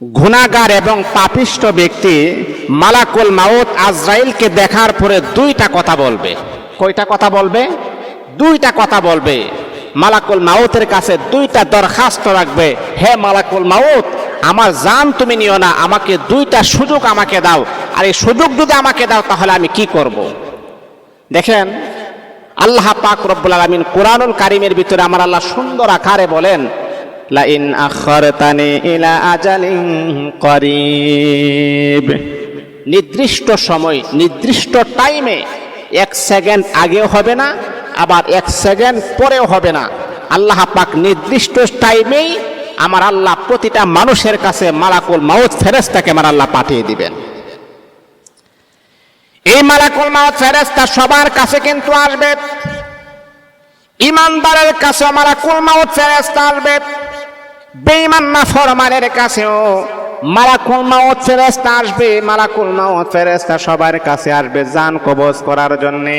গুণাগার এবং পাপিষ্ট ব্যক্তি মালাকুল মাউত আজরাইলকে দেখার পরে দুইটা কথা বলবে। কয়টা কথা বলবে? দুইটা কথা বলবে। মালাকুল মাউতের কাছে দুইটা দরখাস্ত রাখবে। হে মালাকুল মাউত, আমার জান তুমি নিও না, আমাকে দুইটা সুযোগ আমাকে দাও। আর এই সুযোগ যদি আমাকে দাও, তাহলে আমি কি করব। দেখেন, আল্লাহ পাক রব্বুল আলামিন কোরআনুল কারিমের ভিতরে আমার আল্লাহ সুন্দর আকারে বলেন লাইন আখরতানি ইলা আজালিন করিব। নির্দিষ্ট সময়, নির্দিষ্ট টাইমে এক সেকেন্ড আগেও হবে না, আবার এক সেকেন্ড পরেও হবে না। আল্লাহ পাক নির্দিষ্ট টাইমেই আমার আল্লাহ প্রতিটা মানুষের কাছে মালাকুল মাউত ফেরেস্তাকে আমার আল্লাহ পাঠিয়ে দিবেন। এই মালাকুল মাউত ফেরেস্তা সবার কাছে কিন্তু আসবে। ইমানদারের কাছে মালাকুল মাউত ফেরেস্তা আসবে। বেঈমান না ফরমানের কাছেও, মালাকুল মাউত ফেরেস্তা আসবে, মালাকুল মাউত ফেরেস্তা সবার কাছে আসবে জান কবজ করার জন্যে।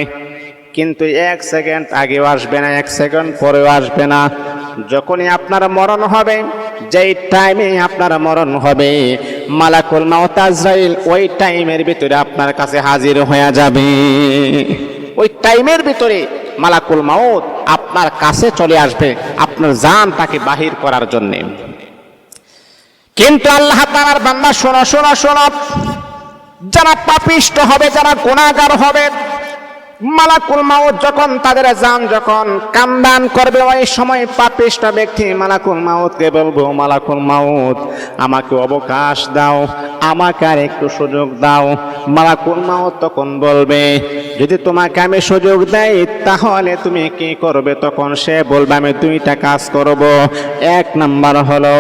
কিন্তু এক সেকেন্ড আগেও আসবে না, এক সেকেন্ড পরেও আসবে না। যখনই আপনার মরণ হবে, যেই টাইমে আপনার মরণ হবে, মালাকুল মাউত আজরাইল ওই টাইমের ভিতরে আপনার কাছে হাজির হয়ে যাবে। ওই টাইমের ভিতরে মালাকুল মাউত আপনার কাছে চলে আসবে, আপনার জান তাকে বাহির করার জন্যে। কিন্তু আল্লাহ তাআলার বান্দা, শোনো শোনো শোনো। যারা পাপিষ্ট হবে, যারা গুণাগার হবে, মালাকুল মাউত যখন তাদের জান যখন কান্দান করবে, ওই সময় পাপিষ্ট ব্যক্তি মালাকুল মাউতকে বলব, মালাকুল মাউত, আমাকে অবকাশ দাও আমাকে আর একটু সুযোগ দাও। মালাকুল মাউত তখন বলবে, যদি তোমাকে আমি সুযোগ দেই, তাহলে তুমি কি করবে? তখন সে বলবে, আমি দুইটা কাজ করব। এক নাম্বার হলো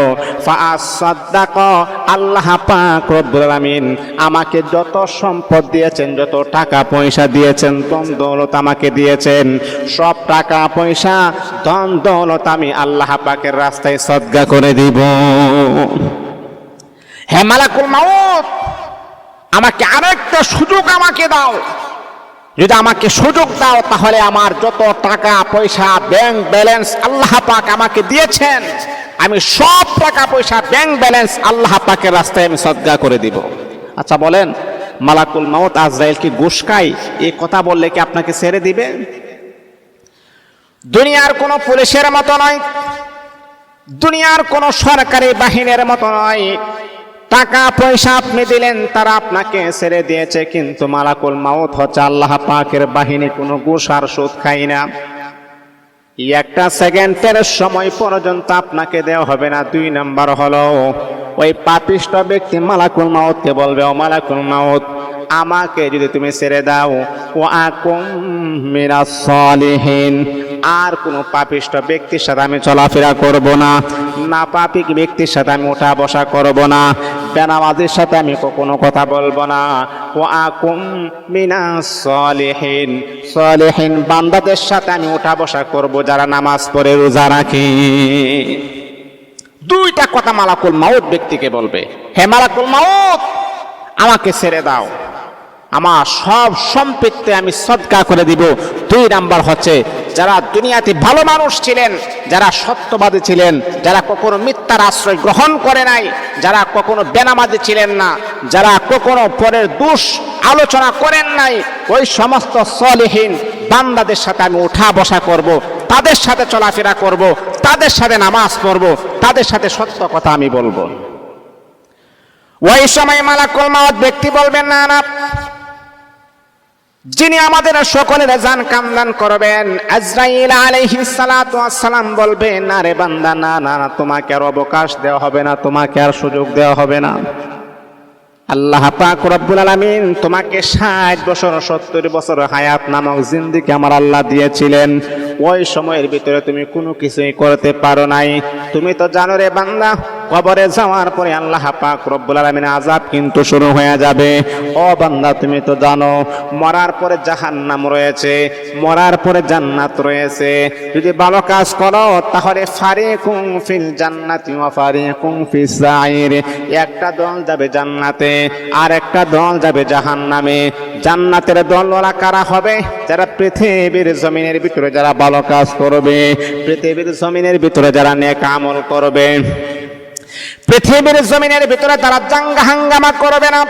আল্লাহ পাক আলামিন আমাকে যত সম্পদ দিয়েছেন, যত টাকা পয়সা দিয়েছেন, ধন দৌলত আমাকে দিয়েছেন, সব টাকা পয়সা, ধন দৌলত আমি আল্লাহ পাকের রাস্তায় সদ্গা করে দিব। হে মালাকুল মাউত, আমাকে আরেকটা সুযোগ আমাকে দাও। যদি আমাকে সুযোগ দাও, তাহলে আমার যত টাকা, পয়সা ব্যাংক ব্যালেন্স আল্লাহ পাক আমাকে দিয়েছেন, আমি সব টাকা, পয়সা ব্যাংক ব্যালেন্স আল্লাহ পাকের রাস্তায় আমি সদ্গা করে দিব। আচ্ছা বলেন, মালাকুল মাউত আজরাইল কি খাই এই কথা বললে কি আপনাকে ছেড়ে দিবে? দুনিয়ার কোনো পুলিশের মতো নয়, দুনিয়ার কোনো সরকারি বাহিনীর মতো নয় টাকা পয়সা আপনি দিলেন, তারা আপনাকে ছেড়ে দিয়েছে, কিন্তু মালাকুল মাউত হচ্ছে আল্লাহ পাকের বাহিনী, কোনো ঘুষ আর সুদ খাই না। একটা সেকেন্ডের সময় পর্যন্ত আপনাকে দেওয়া হবে না, দুই নাম্বার হলো, ওই পাপিষ্ট ব্যক্তি মালাকুল মাউতকে বলবে, ও মালাকুল মাউত, আমাকে যদি তুমি ছেড়ে দাও ও আকুম মিরা সলিহীন, আর কোনো পাপিষ্ট ব্যক্তির সাথে আমি চলাফেরা করব না না পাপিক ব্যক্তির সাথে আমি ওঠা বসা করব না বেনামাজির সাথে আমি কখনো কথা বলব না। ও আকুম মিনা সলিহীন সলিহীন বান্দাদের সাথে আমি ওঠা বসা করব, যারা নামাজ পড়ে রোজা রাখে। দুইটা কথা মালাকুল মাউত ব্যক্তিকে বলবে, হে মালাকুল মাউত, আমাকে ছেড়ে দাও। আমার সব সম্পত্তি আমি সদকা করে দিব। দুই নাম্বার হচ্ছে যারা দুনিয়াতে ভালো মানুষ ছিলেন, যারা সত্যবাদী ছিলেন, যারা কখনো মিথ্যার আশ্রয় গ্রহণ করে নাই, যারা কখনো বেনামাজি ছিলেন না, যারা কখনো পরের দোষ আলোচনা করেন নাই, ওই সমস্ত সলিহীন বান্দাদের সাথে আমি উঠা বসা করব, তাদের সাথে চলাফেরা করব, তাদের সাথে নামাজ পড়ব, তাদের সাথে সত্য কথা আমি বলব। ওই সময় মালাকুল মাওয়াত ব্যক্তি বলবেন, না না যিনি আমাদের সকলের জান কামদান করবেন, আজরাইল আলহি সালাম বলবেন না রে বান্দা, না না না, তোমাকে আর অবকাশ দেওয়া হবে না, তোমাকে আর সুযোগ দেওয়া হবে না। আল্লাহ পাক রব্বুল আলামিন তোমাকে ষাট বছর, সত্তর বছর হায়াত নামক জিন্দিকে আমার আল্লাহ দিয়েছিলেন। ওই সময়ের ভিতরে তুমি কোনো কিছুই করতে পারো নাই। তুমি তো জানো রে বান্দা, কবরে যাওয়ার পরে আল্লাহ পাক রব্বুল আলামিন আযাব কিন্তু শুরু হয়ে যাবে। ও বান্দা, তুমি তো জানো, মরার পরে জাহান্নাম রয়েছে, মরার পরে জান্নাত রয়েছে। যদি ভালো কাজ করো, তাহলে ফারিকুম ফিল জান্নাতি ওয়া ফারিকুম ফিস সাইর। একটা দল যাবে জান্নাতে আর একটা দল যাবে জাহান্নামে। জান্নাতের দল ওরা কারা হবে? যারা পৃথিবীর জমিনের ভিতরে যারা ভালো কাজ করবে। পৃথিবীর জমিনের ভিতরে যারা নেক আমল করবে পৃথিবীর জমিনের ভিতরে তারা জাঙ্গা হাঙ্গামা করবে না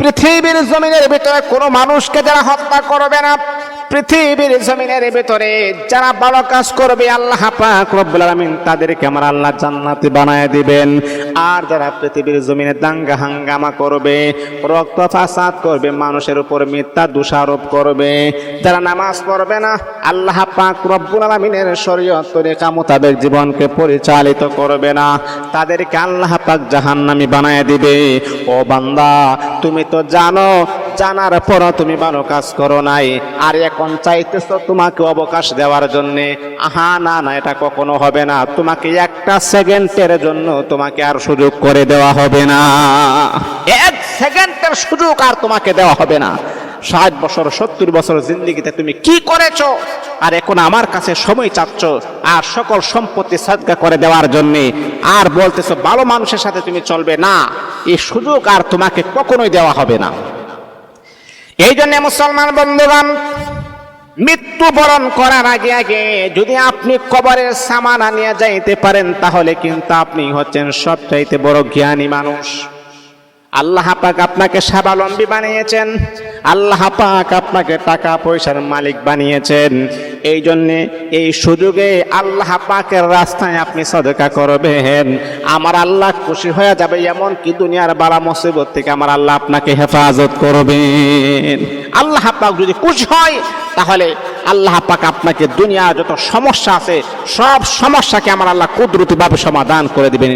পৃথিবীর জমিনের ভিতরে কোনো মানুষকে যারা হত্যা করবে না পৃথিবীর জমিনের ভিতরে যারা ভালো কাজ করবে, আল্লাহ পাক রব্বুল তাদেরকে আমার আল্লাহ জান্নাতি বানায় দিবেন। আর যারা পৃথিবীর জমিনে দাঙ্গা হাঙ্গামা করবে, রক্ত ফাসাদ করবে, মানুষের উপর মিথ্যা দোষারোপ করবে, যারা নামাজ পড়বে না, আল্লাহ পাক রব্বুল আলামিনের শরীয়ত তরিকা মোতাবেক জীবনকে পরিচালিত করবে না। তাদেরকে আল্লাহ পাক জাহান্নামী বানায় দিবে। ও বান্দা, তুমি তো জানো জানার পর তুমি ভালো কাজ করো নাই। আর এখন চাইতেছ তোমাকে অবকাশ দেওয়ার জন্য। আহা, না না, এটা কখনো হবে না। তোমাকে একটা সেকেন্ডের জন্য তোমাকে আর সুযোগ করে দেওয়া হবে না। এক সেকেন্ডের সুযোগ আর তোমাকে দেওয়া হবে না। ষাট বছর, সত্তর বছর জিন্দিগিতে তুমি কি করেছ? আর এখন আমার কাছে সময় চাচ্ছ আর সকল সম্পত্তি সাদকা করে দেওয়ার জন্যে। আর বলতেছো, ভালো মানুষের সাথে তুমি চলবে না। এই সুযোগ আর তোমাকে কখনোই দেওয়া হবে না। এই জন্য মুসলমান বন্ধুগণ, মৃত্যুবরণ করার আগে আগে যদি আপনি কবরের সামানা নিয়ে যাইতে পারেন, তাহলে কিন্তু আপনি হচ্ছেন সবচাইতে বড় জ্ঞানী মানুষ। আল্লাহ পাক আপনাকে স্বাবলম্বী বানিয়েছেন, আল্লাহ পাক আপনাকে টাকা পয়সার মালিক বানিয়েছেন। এই জন্যে এই সুযোগে আল্লাহ পাকের রাস্তায় আপনি সদকা করবেন। আমার আল্লাহ খুশি হয়ে যাবে এমন কি দুনিয়ার বালা মুসিবত থেকে আমার আল্লাহ আপনাকে হেফাজত করবেন। আল্লাহ পাক যদি খুশি হয়, তাহলে আল্লাহ পাক আপনাকে দুনিয়ার যত সমস্যা আছে, সব সমস্যাকে আমার আল্লাহ কুদরতিভাবে সমাধান করে দেবেন